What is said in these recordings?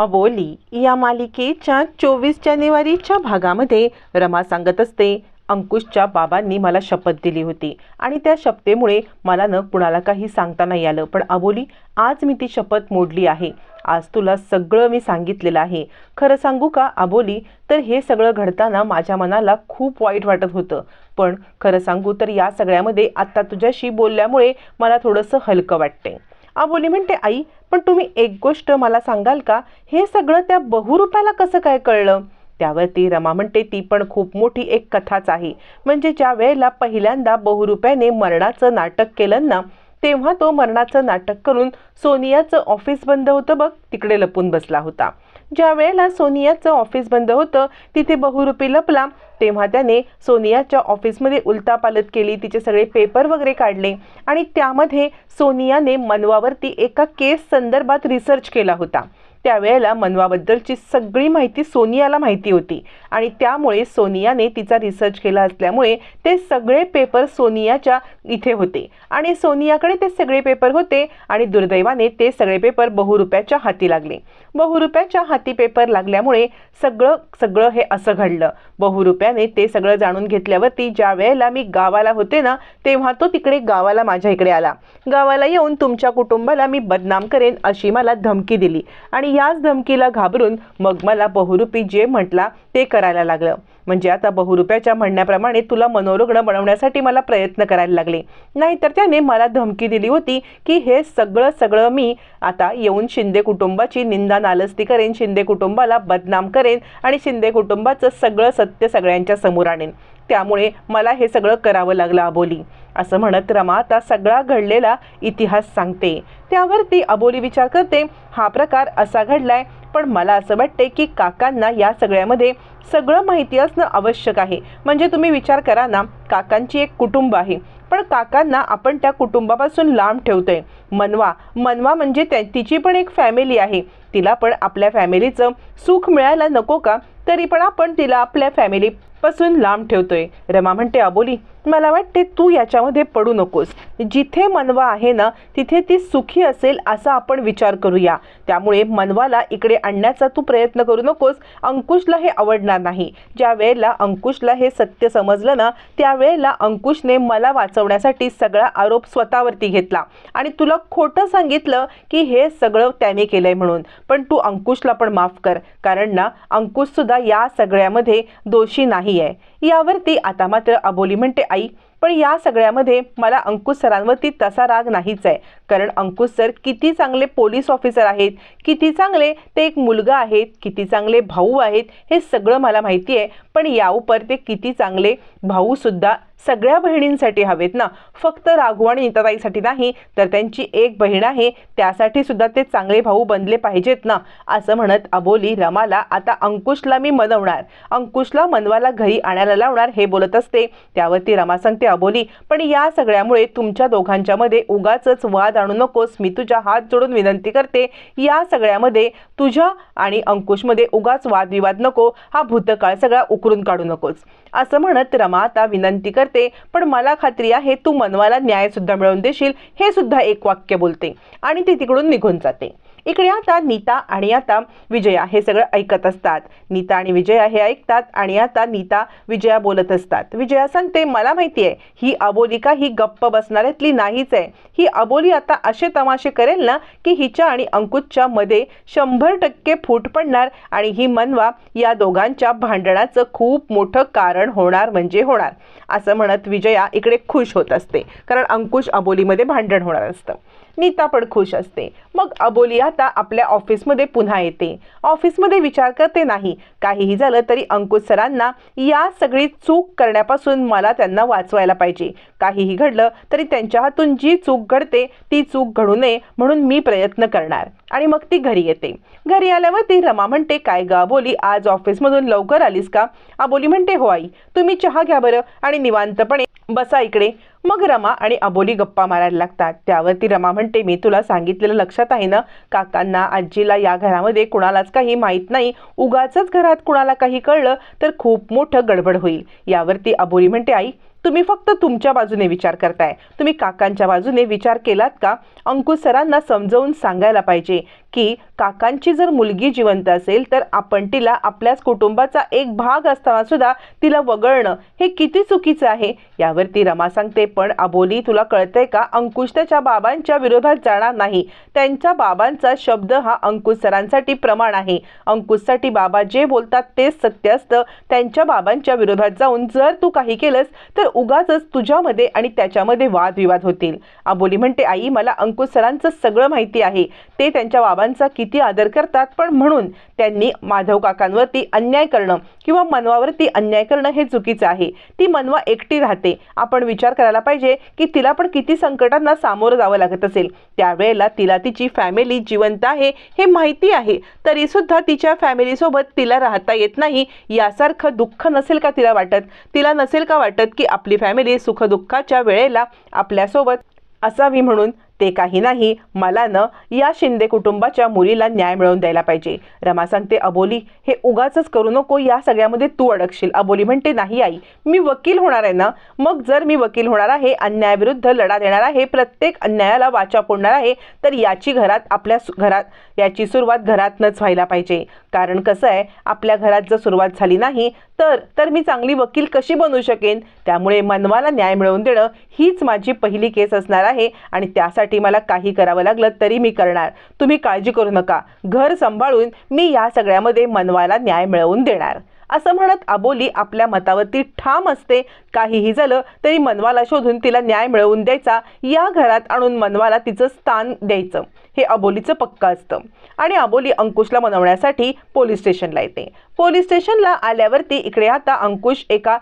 अबोली या मालिकेच्या चोवीस जानेवारीच्या भागामध्ये रमा सांगत असते अंकुशच्या बाबांनी मला शपथ दिली होती आणि त्या शपथेमुळे मला न कुणाला काही सांगता नाही आलं. पण अबोली आज मी ती शपथ मोडली आहे. आज तुला सगळं मी सांगितलेलं आहे. खरं सांगू का अबोली? तर हे सगळं घडताना माझ्या मनाला खूप वाईट वाटत होतं. पण खरं सांगू तर या सगळ्यामध्ये आत्ता तुझ्याशी बोलल्यामुळे मला थोडंसं हलकं वाटते अबोली म्हणते आई पण तुम्ही एक गोष्ट मला सांगाल का? हे सगळं त्या बहुरूपाला कसं काय कळलं? त्यावरती रमा म्हणते ती पण खूप मोठी एक कथाच आहे. म्हणजे ज्या वेळेला पहिल्यांदा बहुरूप्याने मरणाचं नाटक केलं ना तेव्हा तो मरणाचं नाटक करून सोनियाचं ऑफिस बंद होतं बघ तिकडे लपून बसला होता. ज्या वेळेला सोनियाचं ऑफिस बंद होतं तिथे बहुरूपी लपला तेव्हा त्याने सोनियाच्या ऑफिसमध्ये उलतापालत केली तिचे सगळे पेपर वगैरे काढले. आणि त्यामध्ये सोनियाने मनवावरती एका केस संदर्भात रिसर्च केला होता. त्यावेळेला मनवाबद्दलची सगळी माहिती सोनियाला माहिती होती. आणि त्यामुळे सोनियाने तिचा रिसर्च केला असल्यामुळे ते सगळे पेपर सोनियाच्या इथे होते. आणि सोनियाकडे ते सगळे पेपर होते आणि दुर्दैवाने ते सगळे पेपर बहुरुपयाच्या हाती लागले. बहुरुपयाच्या हाती पेपर लागल्यामुळे सगळं सगळं हे असं घडलं. बहुरुपयाने ते सगळं जाणून घेतल्यावरती ज्या वेळेला मी गावाला होते ना तेव्हा तो तिकडे गावाला माझ्या इकडे आला. गावाला येऊन तुमच्या कुटुंबाला मी बदनाम करेन अशी मला धमकी दिली. आणि याच धमकीला घाबरून मग मला बहुरूपी जे म्हटला ते करायला लागलं. म्हणजे आता बहुरुपयाच्या म्हणण्याप्रमाणे तुला मनोरुग्ण बनवण्यासाठी मला प्रयत्न करायला लागले. नाहीतर त्याने मला धमकी दिली होती की हे सगळं सगळं मी आता येऊन शिंदे कुटुंबाची निंदा नालस्ती करेन शिंदे कुटुंबाला बदनाम करेन आणि शिंदे कुटुंबाचं सगळं सत्य सगळ्यांच्या समोर आणेन. त्यामुळे मला हे सगळं करावं लागलं अबोली. असं म्हणत रमा आता सगळा घडलेला इतिहास सांगते. त्यावर ती अबोली विचार करते हा प्रकार असा घडलाय पण मला असं वाटते की काकांना या सगळ्यामध्ये सगळं माहिती असणं आवश्यक आहे. म्हणजे तुम्ही विचार करा ना काकांची एक कुटुंब आहे. पण काकांना आपण त्या कुटुंबापासून लांब ठेवतोय. मनवा मनवा म्हणजे त्या तिची पण एक फॅमिली आहे. तिला पण आपल्या फॅमिलीचं सुख मिळायला नको का? तरी पण आपण तिला आपल्या फॅमिली पासून लांब ठेवतोय. रमा म्हणते अबोली मला वाटते तू याच्यामध्ये पडू नकोस. जिथे मनवा आहे ना तिथे ती सुखी असेल असा आपण विचार करूया. त्यामुळे मनवाला इकडे आणण्याचा तू प्रयत्न करू नकोस. अंकुशला हे आवडणार नाही. ज्या वेळेला अंकुशला हे सत्य समजलं ना त्यावेळेला अंकुशने मला वाचवण्यासाठी सगळा आरोप स्वतःवरती घेतला. आणि तुला खोटं सांगितलं की हे सगळं त्याने केलंय म्हणून. पण तू अंकुशला पण माफ कर. कारण ना अंकुशसुद्धा या सगळ्यामध्ये दोषी नाही. आहे. यावरती आता मात्र अबोली म्हणते आई पण या सगळ्यामध्ये मला अंकुश सरांवरती तसा राग नाहीच आहे. कारण अंकुश सर किती चांगले पोलीस ऑफिसर आहेत किती चांगले ते एक मुलगा आहेत किती चांगले भाऊ आहेत हे सगळं मला माहिती आहे. पण याउपर ते किती चांगले भाऊसुद्धा सगळ्या बहिणींसाठी हवेत ना. फक्त राघू आणि नीताताईसाठी नाही तर त्यांची एक बहीण आहे त्यासाठी सुद्धा ते चांगले भाऊ बनले पाहिजेत ना असं म्हणत अबोली रमाला आता अंकुशला मी मनवणार. अंकुशला मनवाला घरी आणायला लावणार हे बोलत असते. त्यावरती रमा सांगते अबोली पण या सगळ्यामुळे तुमच्या दोघांच्यामध्ये उगाच वाद आणू नकोस. मी तुझ्या हात जोडून विनंती करते या सगळ्यामध्ये तुझ्या आणि अंकुशमध्ये उगाच वादविवाद नको. हा भूतकाळ सगळा उकरून काढू नकोस. असं म्हणत रमा आता विनंती करते पण मला खात्री आहे तू मनवाला न्याय सुद्धा मिळवून देशील हे सुद्धा एक वाक्य बोलते आणि ती तिकडून निघून जाते. इकडे आता नीता आणि आता विजया हे सगळं ऐकत असतात. नीता आणि विजया हे ऐकतात आणि आता नीता विजया बोलत असतात. विजया सांगते मला माहिती आहे ही अबोलिका ही गप्प बसणाऱ्यातली नाहीच आहे. ही अबोली आता असे तमाशे करेल ना की हिच्या आणि अंकुशच्या मध्ये शंभर टक्के फूट पडणार आणि ही मनवा या दोघांच्या भांडणाचं खूप मोठं कारण होणार म्हणजे होणार. असं म्हणत विजया इकडे खुश होत असते कारण अंकुश अबोलीमध्ये भांडण होणार असतं. नीता पण खुश असते. मग अबोली आता आपल्या ऑफिसमध्ये पुन्हा येते. ऑफिसमध्ये विचार करते नाही. काहीही झालं तरी अंकुश सरांना या सगळी चूक करण्यापासून मला त्यांना वाचवायला पाहिजे. काहीही घडलं तरी त्यांच्या हातून जी चूक घडते ती चूक घडू नये म्हणून मी प्रयत्न करणार. आणि मग ती घरी येते. घरी आल्यावर ती रमा म्हणते काय ग बोली आज ऑफिसमधून लवकर आलीस का? अबोली म्हणते हो आई तुम्ही चहा घ्या बरं आणि निवांतपणे बसा इकडे. मग रमा आणि अबोली गप्पा मारायला लागतात. त्यावरती रमा म्हणते मी तुला सांगितलेलं लक्षात आहे ना काकांना आजीला या घरामध्ये कुणालाच काही माहीत नाही. उगाच घरात कुणाला काही कळलं तर खूप मोठं गडबड होईल. यावरती अबोली म्हणते आई तुम्ही फक्त तुमच्या बाजूने विचार करताय. तुम्ही काकांच्या बाजूने विचार केलात का? अंकुश सरांना समजावून सांगायला पाहिजे की काकांची जर मुलगी जिवंत असेल तर आपण तिला आपल्याच कुटुंबाचा एक भाग असताना सुद्धा तिला वगळणं हे किती चुकीचं आहे? यावरती रमा सांगते पण अबोली तुला कळतंय का? अंकुश त्याच्या बाबांच्या विरोधात जाणार नाही. त्यांच्या बाबांचा शब्द हा अंकुश सरांसाठी प्रमाण आहे. अंकुशसाठी बाबा जे बोलतात तेच सत्य असतं. त्यांच्या बाबांच्या विरोधात जाऊन जर तू काही केलंस तर उगाच तुझ्यामध्ये आणि त्याच्यामध्ये वादविवाद होतील. अबोली म्हणते आई मला अंकुश सरांचं सगळं माहिती आहे. ते त्यांच्या बाबांचा किती आदर करतात पण म्हणून त्यांनी माधव काकांवरती अन्याय करणं किंवा मनवावरती अन्याय करणं हे चुकीचं आहे. ती मनवा एकटी राहते. आपण विचार करायला पाहिजे की तिला पण किती संकटांना सामोरं जावं लागत असेल. त्यावेळेला तिला तिची फॅमिली जिवंत आहे हे माहिती आहे. तरी सुद्धा तिच्या फॅमिलीसोबत तिला राहता येत नाही यासारखं दुःख नसेल का तिला वाटत? तिला नसेल का वाटत की आपली फॅमिली सुखदुःखाच्या वेळेला आपल्यासोबत असावी म्हणून ते काही नाही मला न या शिंदे कुटुंबाच्या मुलीला न्याय मिळवून द्यायला पाहिजे. रमा सांगते अबोली हे उगाचच करू नको या सगळ्यामध्ये तू अडकशील. अबोली म्हणते नाही आई मी वकील होणार आहे ना? मग जर मी वकील होणार आहे अन्यायाविरुद्ध लढा देणार आहे प्रत्येक अन्यायाला वाचा फोडणार आहे तर याची घरात आपल्या सु- घरात याची सुरुवात घरातनंच व्हायला पाहिजे. कारण कसं आहे आपल्या घरात जर सुरुवात झाली नाही तर तर मी चांगली वकील कशी बनू शकेन? त्यामुळे मनवाला न्याय मिळवून देणं हीच माझी पहिली केस असणार आहे आणि त्यासाठी मला काही करावं लागलं तरी मी करणार. तुम्ही काळजी करू नका. घर सांभाळून मी या सगळ्यामध्ये मनवाला न्याय मिळवून देणार. असं म्हणत अबोली आपल्या मतावरती ठाम असते. काहीही झालं तरी मनवाला शोधून तिला न्याय मिळवून द्यायचा. या घरात आणून मनवाला तिचं स्थान द्यायचं. हे अबोलीचं पक्क असतं. आणि अबोली अंकुशला मनवण्यासाठी पोलीस स्टेशनला येते. पोलीस स्टेशनला आल्यावरती इकडे आता अंकुश एका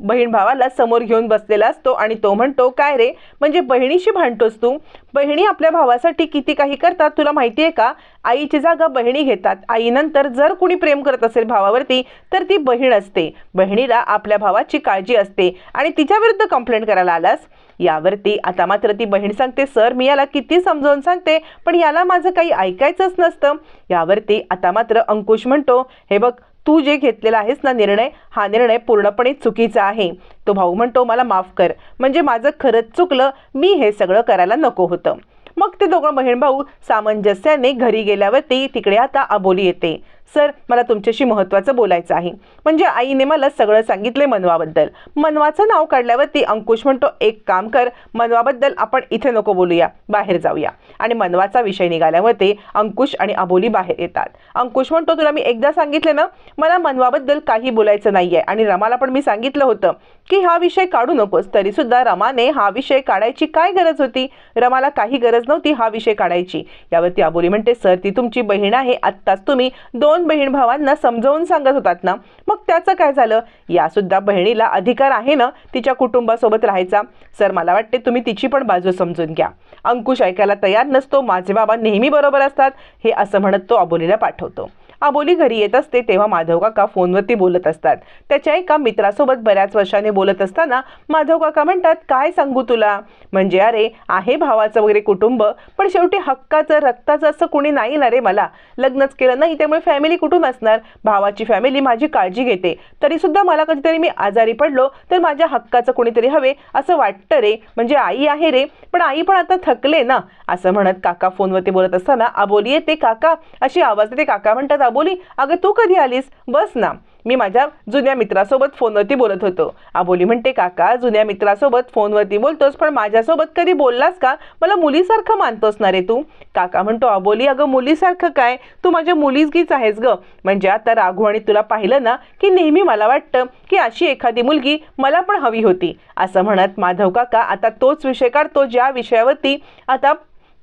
बहीण भावाला समोर घेऊन बसलेला असतो आणि तो म्हणतो काय रे? म्हणजे बहिणीशी भांडतोस तू? बहिणी आपल्या भावासाठी किती काही करतात तुला माहिती आहे का? आईची जागा बहिणी घेतात. आईनंतर जर कुणी प्रेम करत असेल भावावरती तर ती बहीण असते. बहिणीला आपल्या भावाची काळजी असते. आणि तिच्या विरुद्ध कंप्लेंट करायला आलास? यावरती आता मात्र ती बहीण सांगते सर मी याला किती समजावून सांगते पण याला माझं काही ऐकायचंच नसतं. यावरती आता मात्र अंकुश म्हणतो हे बघ तू जे घेतलेला आहेस ना निर्णय हा निर्णय पूर्णपणे चुकीचा आहे. तो भाऊ म्हणतो मला माफ कर. म्हणजे माझं खरंच चुकलं मी हे सगळं करायला नको होतं. मग ते दोघं बहीण भाऊ सामंजस्याने घरी गेल्यावरती तिकडे आता अबोली येते. सर मला तुमच्याशी महत्त्वाचं बोलायचं आहे. म्हणजे आईने मला सगळं सांगितले मनवाबद्दल. मनवाचं नाव काढल्यावरती अंकुश म्हणतो एक काम कर मनवाबद्दल आपण इथे नको बोलूया बाहेर जाऊया. आणि मनवाचा विषय निघाल्यावरती अंकुश आणि अबोली बाहेर येतात. अंकुश म्हणतो तुला मी एकदा सांगितले ना मला मनवाबद्दल काही बोलायचं नाही आहे आणि रमाला पण मी सांगितलं होतं की हा विषय काढू नकोस तरी सुद्धा रमाने हा विषय काढायची काय गरज होती? रमाला काही गरज नव्हती हा विषय काढायची. यावरती अबोली म्हणते सर ती तुमची बहीण आहे आत्ताच तुम्ही दोन बहीण भावांना समजावून सांगत होतात ना मग त्याचं काय झालं? यासुद्धा बहिणीला अधिकार आहे ना तिच्या कुटुंबासोबत राहायचा. सर मला वाटते तुम्ही तिची पण बाजू समजून घ्या. अंकुश ऐकायला तयार नसतो माझे बाबा नेहमी बरोबर असतात हे असं म्हणत तो अबोलीला पाठवतो. अबोली घरी येत असते तेव्हा माधव काका फोनवरती बोलत असतात. त्याच्या एका मित्रासोबत बऱ्याच वर्षाने बोलत असताना माधव काका म्हणतात काय सांगू तुला? म्हणजे अरे आहे भावाचं वगैरे कुटुंब पण शेवटी हक्काचं रक्ताचं असं कुणी नाही ना रे मला. लग्नच केलं नाही त्यामुळे फॅमिली कुठून असणार? भावाची फॅमिली माझी काळजी घेते. तरी सुद्धा मला कधीतरी मी आजारी पडलो तर माझ्या हक्काचं कोणीतरी हवे असं वाटतं रे. म्हणजे आई आहे रे पण आई पण आता थकले ना. असं म्हणत काका फोनवरती बोलत असताना अबोली येते काका. अशी आवाज ते काका म्हणतात आबोली अगं तू कधी आलीस? बस ना. मी माझ्या जुन्या मित्रासोबत फोनवरती बोलत होतो. आबोली म्हणते काका जुन्या मित्रासोबत फोनवरती बोलतोस पण माझ्यासोबत कधी बोललास का? मला मुलीसारखं मानतोस ना रे तू. काका म्हणतो अबोली अगं मुलीसारखं काय? तू माझ्या मुलीसगीच आहेस ग. म्हणजे आता राघू आणि तुला पाहिलं ना की नेहमी मला वाटतं की अशी एखादी मुलगी मला पण हवी होती. असं म्हणत माधव काका आता तोच विषय काढतो ज्या विषयावरती आता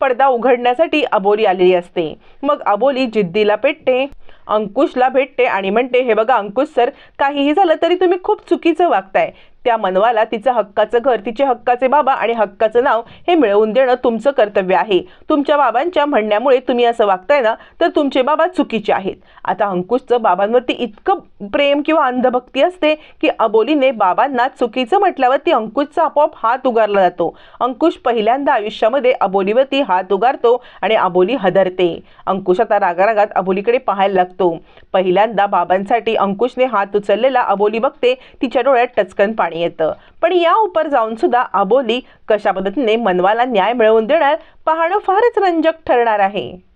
पडदा उघडण्यासाठी अबोली आलेली असते. मग अबोली जिद्दीला पेटते. अंकुशला भेटते आणि म्हणते हे बघा अंकुश सर काहीही झालं तरी तुम्ही खूप चुकीचं वागताय. त्या मनवाला तिचं हक्काचं घर तिचे हक्काचे बाबा आणि हक्काचं नाव हे मिळवून देणं तुमचं कर्तव्य आहे. तुमच्या बाबांच्या म्हणण्यामुळे तुम्ही असं वागताय ना तर तुमचे बाबा चुकीचे आहेत. आता अंकुशचं बाबांवरती इतकं प्रेम किंवा अंधभक्ती असते की अबोलीने बाबांना चुकीचं म्हटल्यावरती अंकुशचा आपोआप हात उगारला जातो. अंकुश पहिल्यांदा आयुष्यामध्ये अबोलीवरती हात उगारतो आणि अबोली हदरते. अंकुश आता रागारागात अबोलीकडे पाहायला लागतो. पहिल्यांदा बाबांसाठी अंकुशने हात उचललेला अबोली बघते तिच्या डोळ्यात टचकन पाणी. येतं. पण या उपर जाऊन सुद्धा अबोली कशा पद्धतीने मनवाला न्याय मिळवून देणार पाहणं फारच रंजक ठरणार आहे.